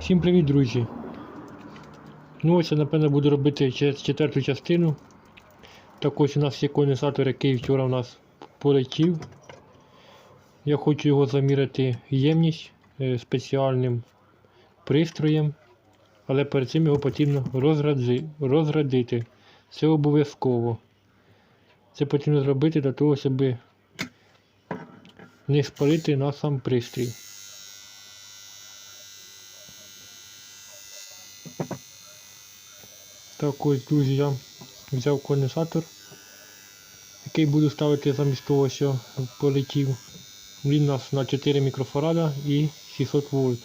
Всім привіт, друзі! Ну ось я напевно буду робити чет- четверту частину. Також у нас є конденсатор, який вчора у нас полетів. Я хочу його заміряти ємність е, спеціальним пристроєм, але перед цим його потрібно розради- розрядити. Це обов'язково. Це потрібно зробити для того, щоб не спалити на сам пристрій. Так ось, друзі, я взяв конденсатор, який буду ставити замість того, що полетів. Він у нас на 4 мікрофарада і 600 вольт.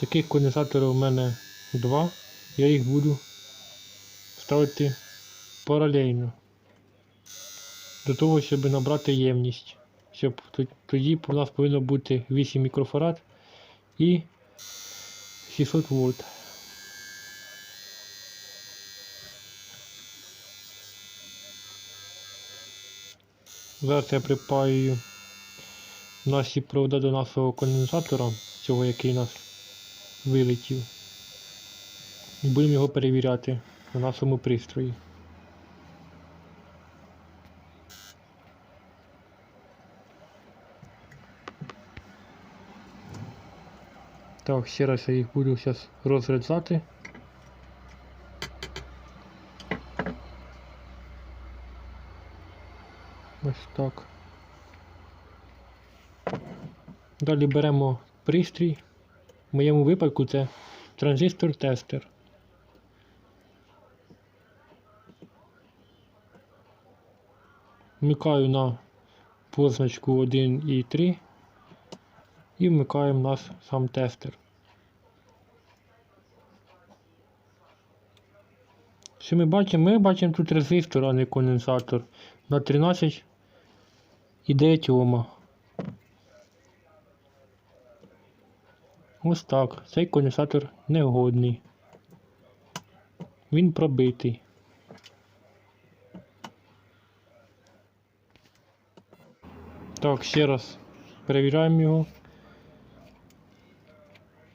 Таких конденсаторів у мене два. Я їх буду ставити паралельно. Для того, щоб набрати ємність. Щоб тоді у нас повинно бути 8 мікрофарад і 600 вольт. Зараз я припаюю наші провода до нашого конденсатора, цього який у нас вилетів. І будемо його перевіряти на нашому пристрої. Так, ще раз я їх буду зараз розрізати. Ось так. Далі беремо пристрій. В моєму випадку це транзистор-тестер. Вмикаю на позначку 1 і 3 і вмикаємо наш сам тестер. Що ми бачимо? Ми бачимо тут резистор, а не конденсатор на 13 і 9 Ома. Ось так. Цей конденсатор негодний. Він пробитий. Так, ще раз перевіряємо його.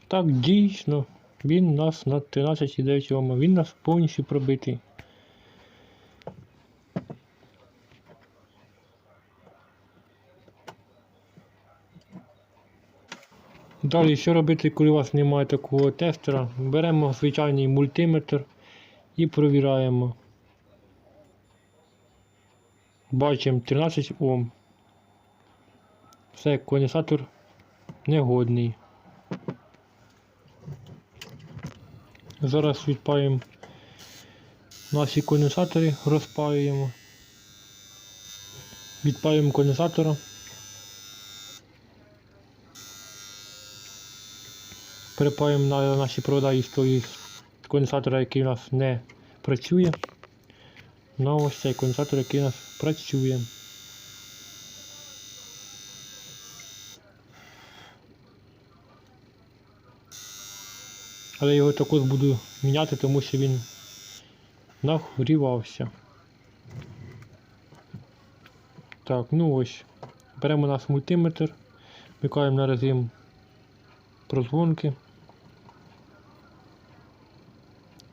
Так, дійсно, він у нас на 13,9 Ома. Він у нас повністю пробитий. Далі, що робити, коли у вас немає такого тестера? Беремо звичайний мультиметр і провіряємо. Бачимо 13 Ом. Все, конденсатор негодний. Зараз відпаємо наші конденсатори, розпаюємо. Відпаємо конденсатора. Перепаємо на наші провода із того конденсатора, який у нас не працює. На ось цей конденсатор, який у нас працює. Але його також буду міняти, тому що він нагрівався. Так, ну ось. Беремо наш мультиметр, вмикаємо на режим прозвонки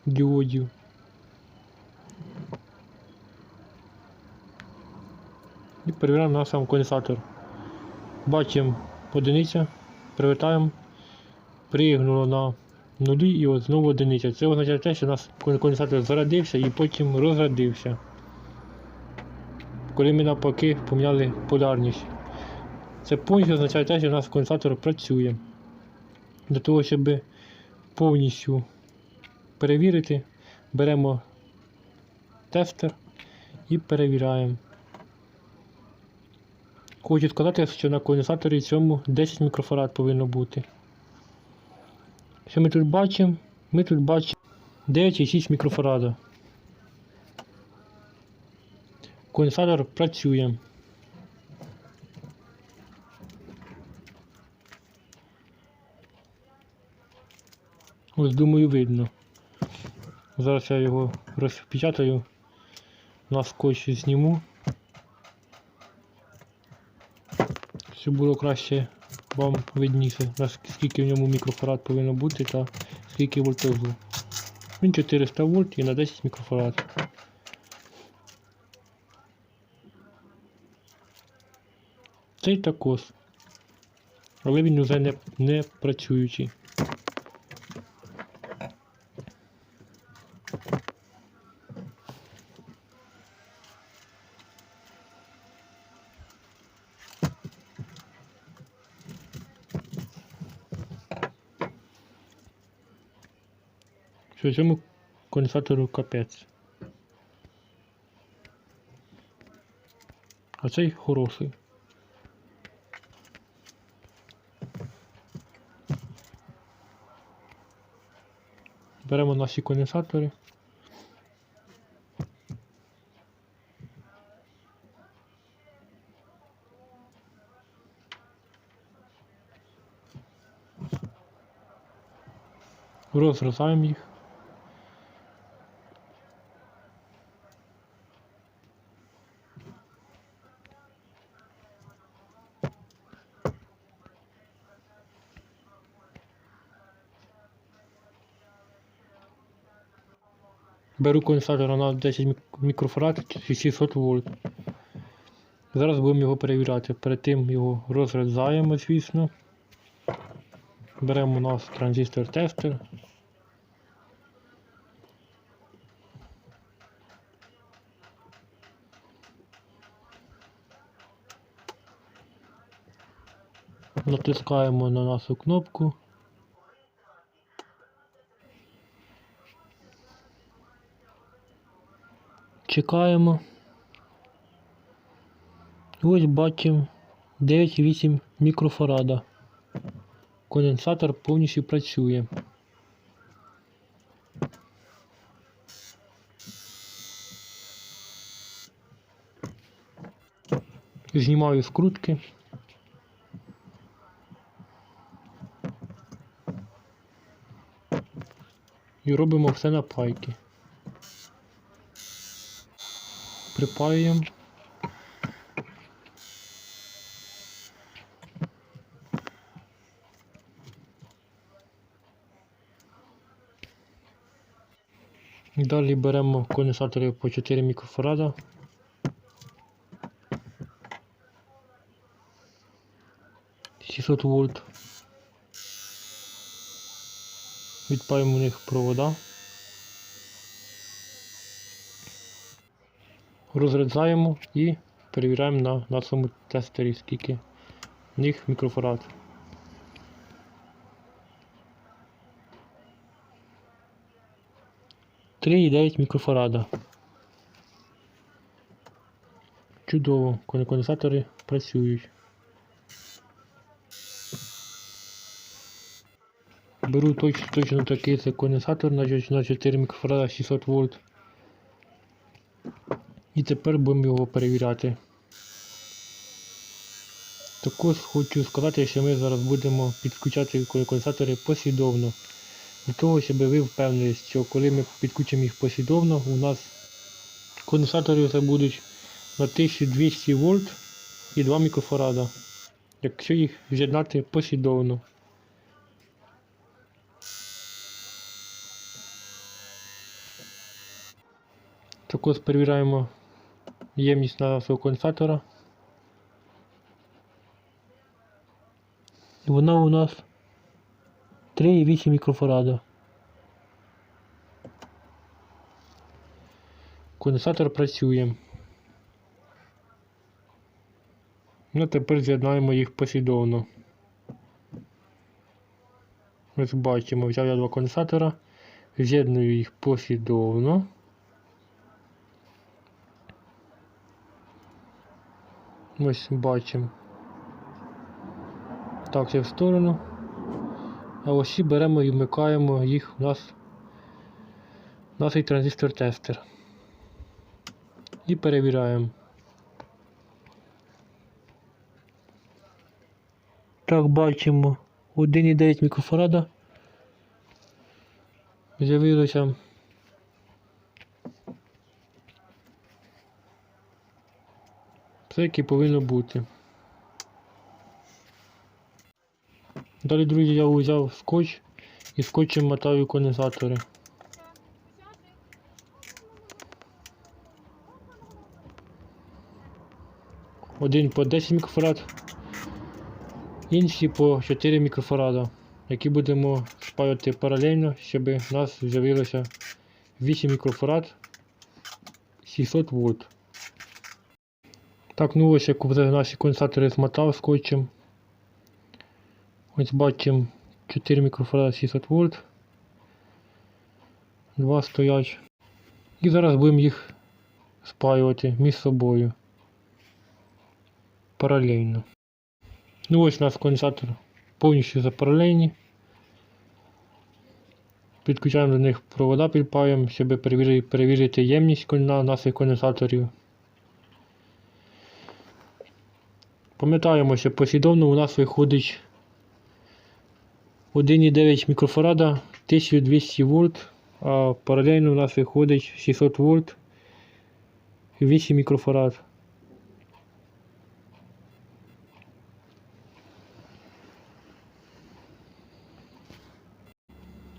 діодів. І перевіряємо на сам конденсатор. Бачимо одиниця, привертаємо, пригнуло на нулі і от знову одиниця. Це означає те, що у нас конденсатор зарядився і потім розрядився. Коли ми навпаки поміняли полярність. Це повністю означає те, що у нас конденсатор працює. Для того, щоб повністю перевірити, беремо тестер і перевіряємо. Хочу сказати, що на конденсаторі цьому 10 мікрофарад повинно бути. Що ми тут бачимо? Ми тут бачимо 9,6 мікрофарада. Конденсатор працює. Ось думаю видно. Зараз я його розпечатаю, на скотч зніму. Щоб було краще вам видніше, наскільки в ньому мікрофарад повинно бути та скільки вольтажу. Він 400 вольт і на 10 мікрофарад. Цей також. Але він уже не, не працюючий. Що цьому конденсатору капець. А цей хороший. Беремо наші конденсатори. Розрізаємо їх. Беру конденсатор на 10 мік- мікрофарад 600 вольт. Зараз будемо його перевіряти. Перед тим його розрізаємо, звісно. Беремо у нас транзистор тестер. Натискаємо на нашу кнопку. Чекаємо. Ось бачимо 9,8 мікрофарада. Конденсатор повністю працює. Знімаю скрутки. І робимо все на пайки. Припаюємо. Далі беремо конденсатори по 4 мікрофарада. Сісот вольт. Відпаємо у них провода. Розрізаємо і перевіряємо на нашому тестері, скільки в них мікрофарад. Три і 9 мікрофарада. Чудово, конденсатори працюють. Беру точно, точно такий конденсатор на 4 мікрофарада 600 вольт. І тепер будемо його перевіряти. Також хочу сказати, що ми зараз будемо підключати конденсатори послідовно. Для того, щоб ви впевнились, що коли ми підключимо їх послідовно, у нас конденсатори вже будуть на 1200 вольт і 2 мікрофарада. Якщо їх з'єднати послідовно. Також перевіряємо ємність нашого конденсатора. Вона у нас 3,8 мікрофарада. Конденсатор працює. Ну, тепер з'єднаємо їх послідовно. Ось бачимо, взяв я два конденсатора, з'єдную їх послідовно. Ось бачимо. Так, це в сторону. А ось і беремо і вмикаємо їх у нас наш транзистор тестер. І перевіряємо. Так, бачимо 1,9 мікрофарада. З'явилося все, як повинно бути. Далі, друзі, я взяв скотч і скотчем мотаю конденсатори. Один по 10 мікрофарад, інші по 4 мікрофарада, які будемо спаювати паралельно, щоб у нас з'явилося 8 мікрофарад 600 вольт. Так, ну ось як вже наші конденсатори змотав скотчем. Ось бачимо 4 мікрофарада 600 вольт. Два стоять. І зараз будемо їх спаювати між собою. Паралельно. Ну ось у нас конденсатор повністю запаралельні. Підключаємо до них провода, підпаємо, щоб перевірити, ємність наших конденсаторів. Пам'ятаємо, що послідовно у нас виходить 1,9 мікрофарада 1200 вольт, а паралельно у нас виходить 600 вольт 8 мікрофарад.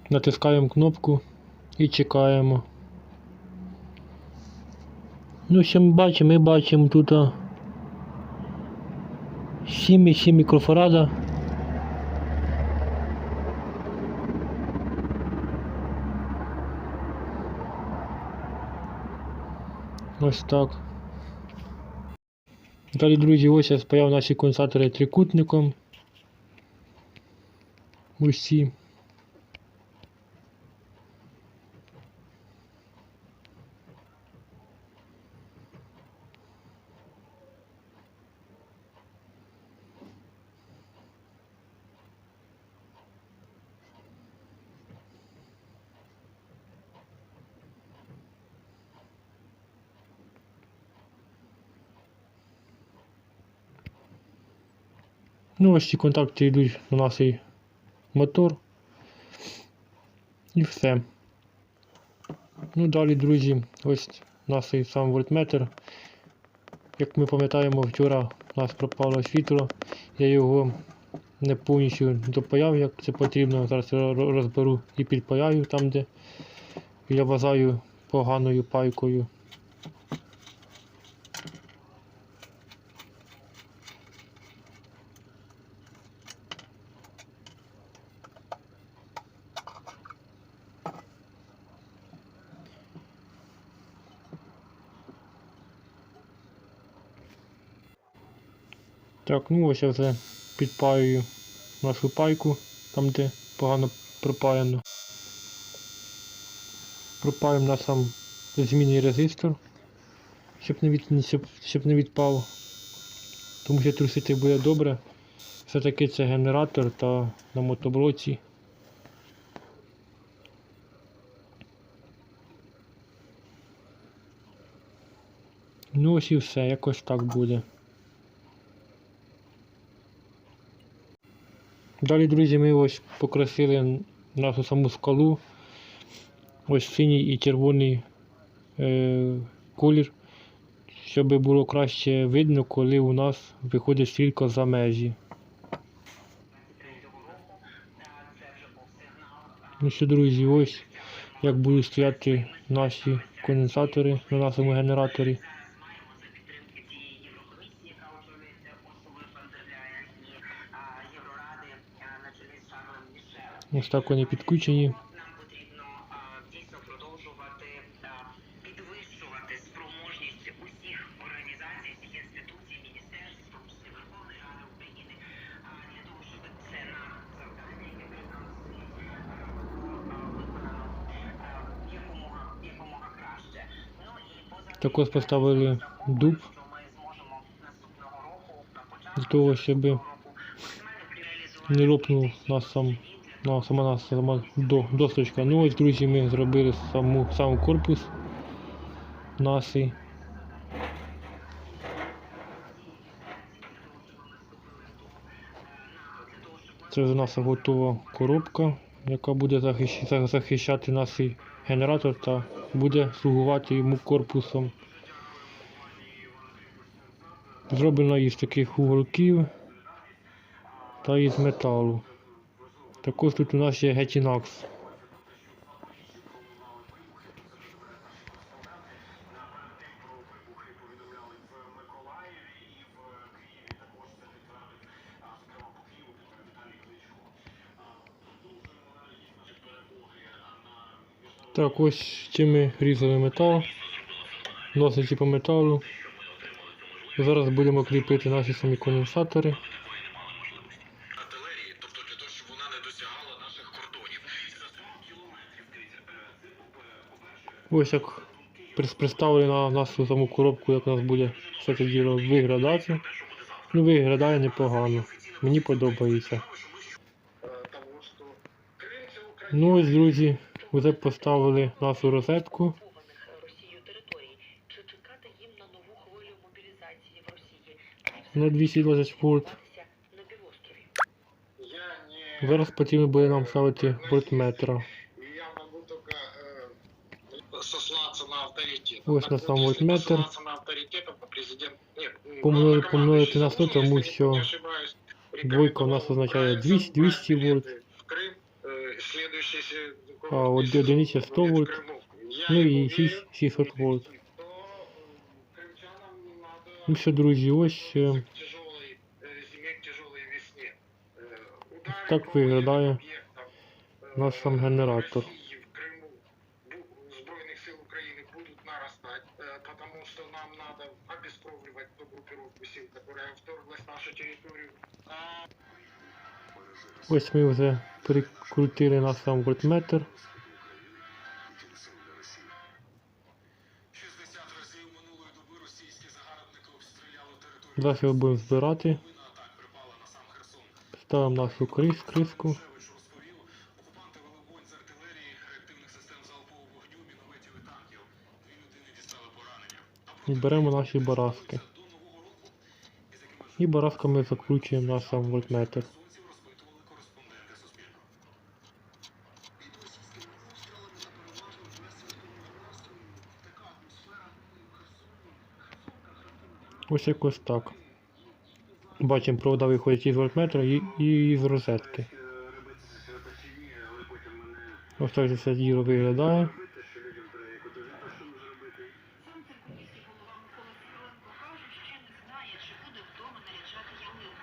Натискаємо кнопку і чекаємо. Ну, що ми бачимо? Ми бачимо тут 7,7 мікрофарада. Ось так. Далі, друзі, ось я спаяв наші конденсатори трикутником. Усі. Ну, ось ці контакти йдуть на наш мотор. І все. Ну, далі, друзі, ось наш сам вольтметр. Як ми пам'ятаємо, вчора у нас пропало світло. Я його не повністю допаяв, як це потрібно. Зараз розберу і підпаяю там, де я вважаю поганою пайкою. Так, ну ось я вже підпаюю нашу пайку, там де погано пропаяно. Пропаємо на сам змінний резистор, щоб не, від, щоб, щоб не відпав. Тому що трусити буде добре. Все-таки це генератор та на мотоблоці. Ну ось і все, якось так буде. Далі, друзі, ми ось покрасили нашу саму скалу. Ось синій і червоний е, колір, щоб було краще видно, коли у нас виходить стрілка за межі. Ну що, друзі, ось як будуть стояти наші конденсатори на нашому генераторі. Маємо за підтримки цієї Єврокомісії, яка очолюється Урсулою фон дер Ляєн, і а, Євроради а, на чолі з Шарлем Мішелем. Ось так вони підключені. Нам потрібно а, дійсно продовжувати а, підвищувати спроможність усіх організацій, всіх інституцій, міністерств, в тому числі Верховної Ради України, а, для того, щоб це нам завдання, яке перед нами стоїть, а, було а, виконано а, якомога, якомога краще. Ну і поза Також поставили дуб що ми зможемо наступного року на початку для того, щоб року максимально реалізувати не лопнув нас сам, ну, сама нас сама до, досточка. Ну ось, друзі, ми зробили саму, сам корпус наший. Це вже наша готова коробка, яка буде захищ- захищати наш генератор та буде слугувати йому корпусом. Зроблена із таких уголків та із металу. Також тут у нас є Getinax. Так, ось чим ми різали метал, носичі по металу. Зараз будемо кріпити наші самі конденсатори. Досягала наших кордонів. За 40 кілометрів, дивіться, це по-перше, Ось як прис- представили на нашу саму коробку, як у нас буде все це діло виглядати. Ну, виглядає непогано. Мені подобається. Ну ось, друзі, вже поставили нашу розетку. в? На 220 вольт. Стався на півострові. Я не... Зараз потрібно буде нам ставити вольтметра. Я могу только э, сослаться на авторитет. Ось Так на вот, сам если вольтметр. посилатися на авторитет, то президент... Нет, Помножити- главнокомандующий помножити на 100, Верховного, тому если що не ошибаюсь, двойка у нас рекомендовал означає брать 200 200 вольт. билеты В Крым, э, следующий се- А от месяц одиниця 100 будет в вольт. Крыму. Я Ну ему і верю, 6 600 вольт. то, э, крымчанам надо Ну що, друзі, ось Так по военным виглядає об'єктам, э, наш сам генератор. Росії в Криму бу- Збройних сил України будут нарастать, э, потому что нам надо обескровливать ту группировку сил, которая вторглась в нашу территорию. А ось ми вже прикрутили наш сам вольтметр. 60 разів минулої доби російські загарбники обстріляли територію. Зараз його будемо збирати. Ставимо нашу крис, криску. Окупанти вели вогонь з артилерії, реактивних систем залпового вогню, мінометів і танків. Дві людини дістали поранення. Беремо наші бараски. І барасками закручуємо наш сам вольтметр. Ось якось так. Бачимо, провода виходять із вольтметра і, і з розетки. Ось так це все діло виглядає.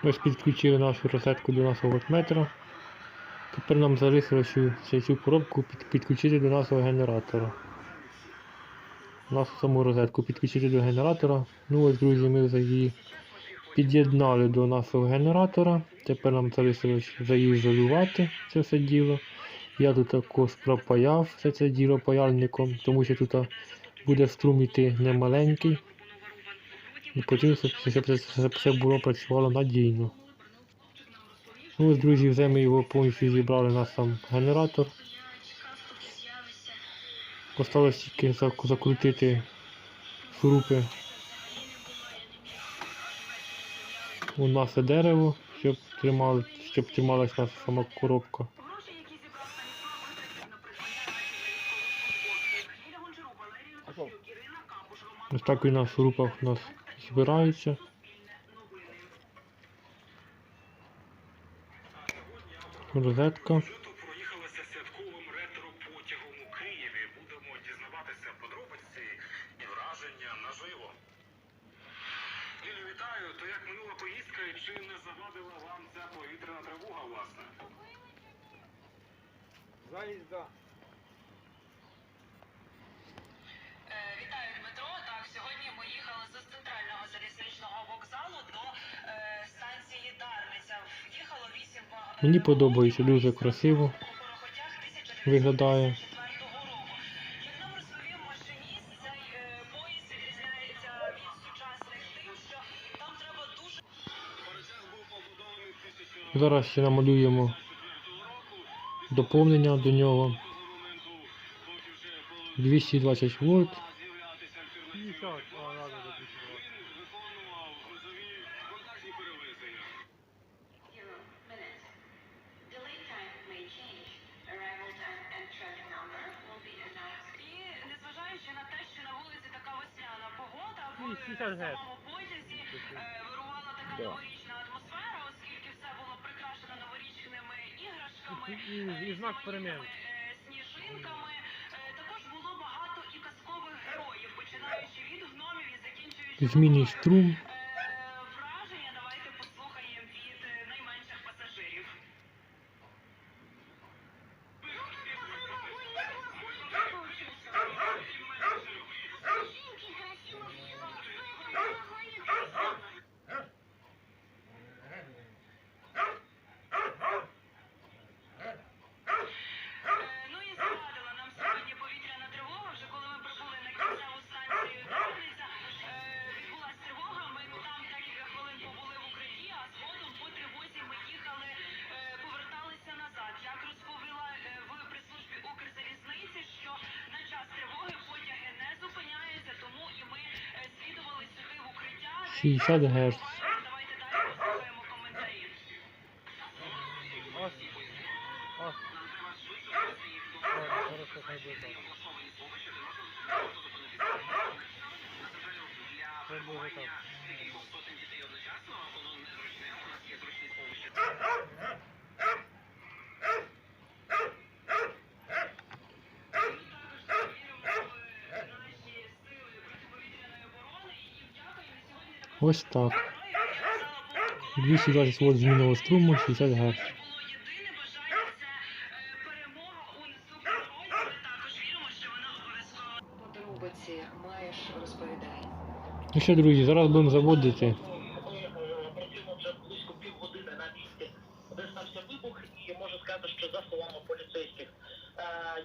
Ось підключили нашу розетку до нашого вольтметра. Тепер нам залишилося цю- цю коробку під, підключити до нашого генератора. Нашу саму розетку підключити до генератора. Ну ось, друзі, ми вже її під'єднали до нашого генератора. Тепер нам залишилось заізолювати це все діло. Я тут також пропаяв все це діло паяльником, тому що тут буде струм іти немаленький. І потрібно, щоб це все було працювало надійно. Ну ось, друзі, вже ми його повністю зібрали на сам генератор. Осталось тільки закрутити шурупи у нас дерево, щоб тримали, щоб трималась наша сама коробка. Ось так і на шурупах у нас збирається. Розетка. Мені подобається, дуже красиво виглядає. Зараз ще намалюємо доповнення до нього. 220 вольт. В потязі е, вирувала така новорічна атмосфера, оскільки все було прикрашено новорічними іграшками. І, і, і знак перемін. е, сніжинками. Е, Також було багато і казкових героїв, починаючи від гномів і закінчуючи водою. струм. Укриття. де 60 Гц. Давайте далі послухаємо коментарі. Ось. Ось. Ладно, хорошо, хай буде так. Хай буде так. Ось так. 220 вольт змінного струму, 60 Гц. було єдине бажання це е, перемога у наступному році. Ми також віримо, що вона обов'язково. Подробиці маєш Гц. Ну що, друзі, зараз будемо заводити. Працюємо вже близько півгодини на місці, де стався вибух, і можу сказати, що за словами поліцейських е,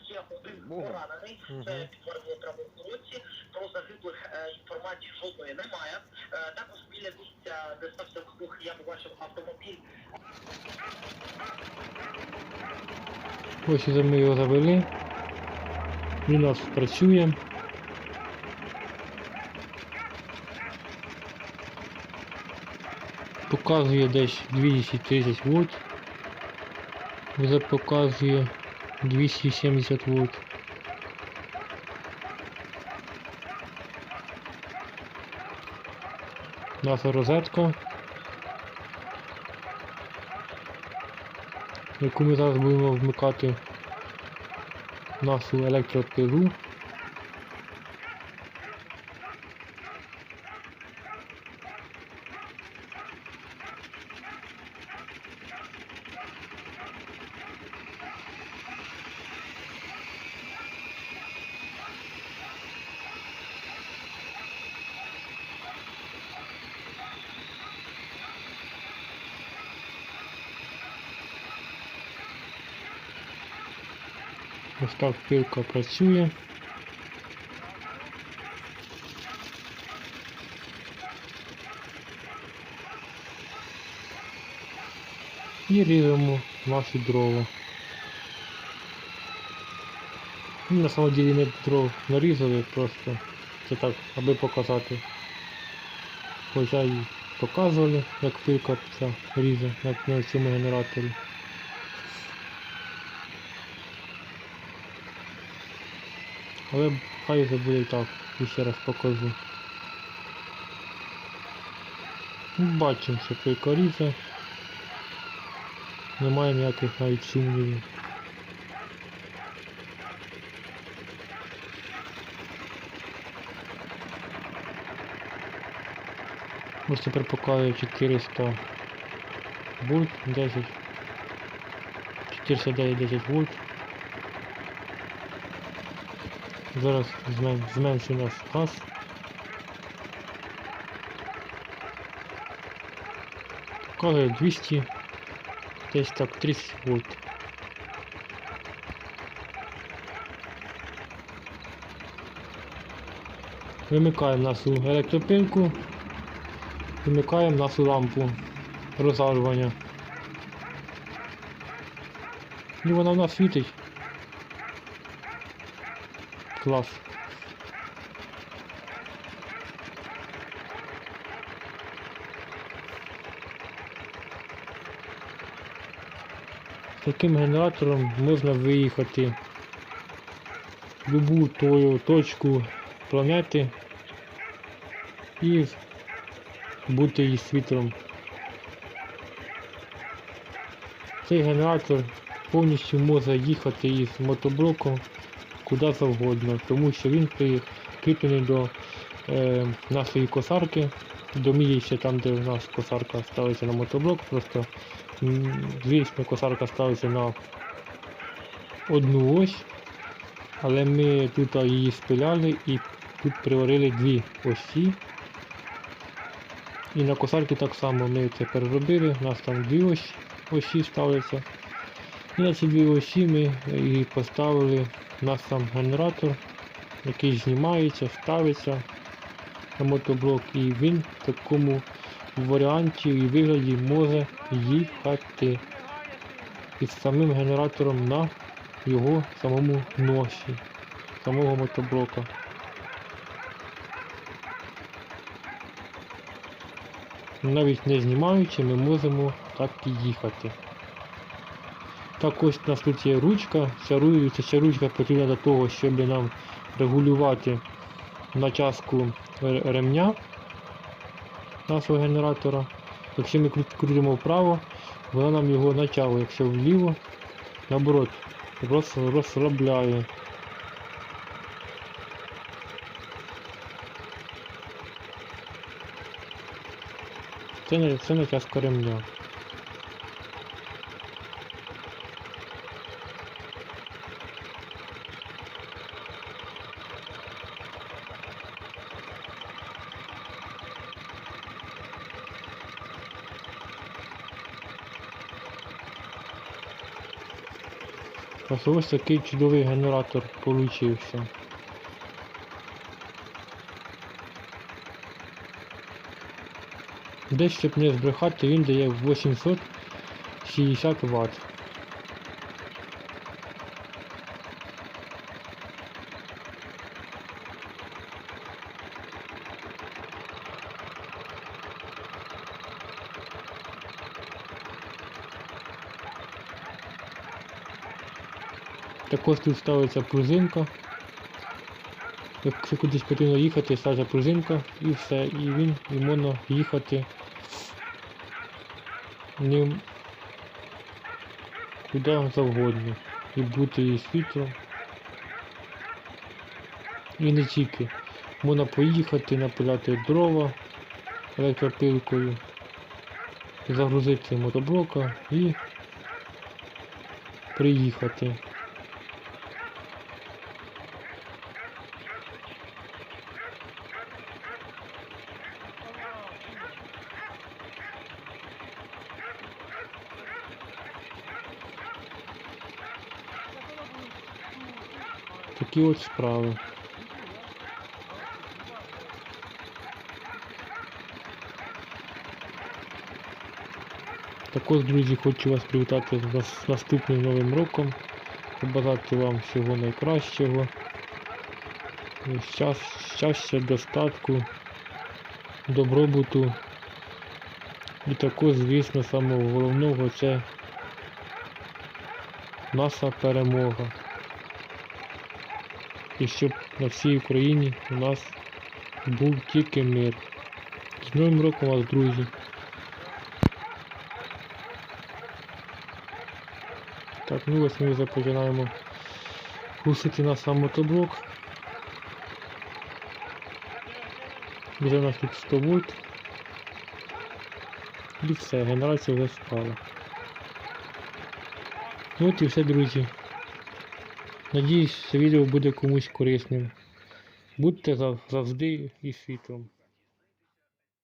є один поранений, це підтвердили правоохоронці. Про загиблих е, інформації жодної немає. Е, також біля місця, де стався вибух, я побачив автомобіль Ось і ми його завели. Він у нас працює. Показує десь 230 вольт. Вже показує 270 вольт. Наша розетка. Яку ми зараз будемо вмикати нашу електропилу. Ось так пилка працює. І ріжемо наші дрова. Ну, на самом деле ми дров нарізали просто. Це так, аби показати. Хоча і показували, як пилка ця ріже, на цьому генераторі. Але хай вже буде так, ще раз покажу. Ну, Бачимо, що ріже. Немає ніяких навіть сумнівів. Ось тепер показує 400 вольт, 10, 409 10 вольт. Зараз змен- зменшу наш газ. Показує 200, десь так 30 вольт. Вимикаємо нашу електропилку. Вимикаємо нашу лампу розжарювання. І вона в нас світить. Клас. Таким генератором можна виїхати в любу тою точку планети і бути її світлом. Цей генератор повністю може їхати із мотоблоком куди завгодно, тому що він прикріплений до е, нашої косарки, до мієча там, де у нас косарка ставиться на мотоблок, просто звісно косарка ставиться на одну ось, але ми тут її спиляли і тут приварили дві осі. І на косарки так само ми це переробили, у нас там дві ось, осі ставляться. І на ці дві осі ми і поставили у нас там генератор, який знімається, ставиться на мотоблок і він в такому варіанті і вигляді може їхати із самим генератором на його самому носі, самого мотоблока. Навіть не знімаючи, ми можемо так і їхати. Так ось у нас тут є ручка. Ру- ця- ручка потрібна для того, щоб нам регулювати ре- ремня нашого генератора. Якщо ми крутимо вправо, вона нам його натягує, якщо вліво, наоборот, роз- розслабляє. Це, це натяжка ремня. Ось такий чудовий генератор получився. Десь щоб не збрехати, він дає 860 Вт. Також тут ставиться пружинка. Якщо кудись потрібно їхати, ставиться пружинка і все. І він і можна їхати ним куди завгодно. І бути і світлом. І не тільки. Можна поїхати, напиляти дрова електропилкою, загрузити мотоблока і приїхати. Такі от справи. Також, друзі, хочу вас привітати з наступним новим роком. Побажати вам всього найкращого. Щастя, достатку, добробуту. І також, звісно, самого головного це наша перемога. І щоб на всій Україні у нас був тільки мир. З Новим роком вас, друзі! Так, ну ось ми вже починаємо глушити наш сам мотоблок. Вже у нас тут 100 вольт. І все, генерація вже спала. Ну от і все, друзі. Надіюсь, це відео буде комусь корисним. Будьте завжди і світлом.